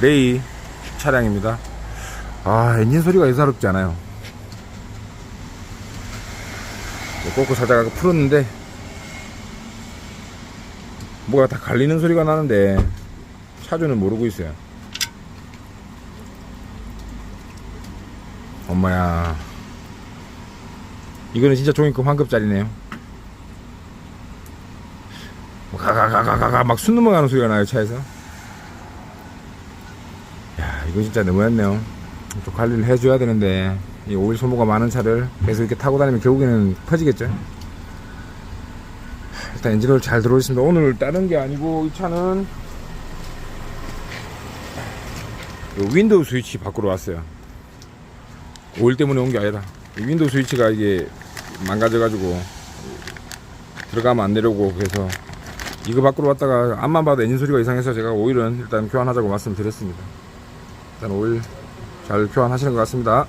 레이 차량입니다. 아, 엔진 소리가 예사롭지 않아요. 꽂고 살짝 아까 풀었는데, 뭐가 다 갈리는 소리가 나는데, 차주는 모르고 있어요. 엄마야. 이거는 진짜 종이컵 환급짜리네요. 뭐 가가가가가가 막숨 넘어가는 소리가 나요 차에서. 야 이거 진짜 너무했네요. 좀 관리를 해줘야 되는데 이 오일 소모가 많은 차를 계속 이렇게 타고 다니면 결국에는 퍼지겠죠. 일단 엔진오일 잘 들어있습니다. 오늘 다른 게 아니고 이 차는 요 윈도우 스위치 밖으로 왔어요. 오일 때문에 온 게 아니라 이 윈도우 스위치가 이게 망가져가지고 들어가면 안 되려고 그래서 이거 밖으로 왔다가 앞만 봐도 엔진 소리가 이상해서 제가 오일은 일단 교환하자고 말씀드렸습니다. 일단 오일 잘 교환하시는 것 같습니다.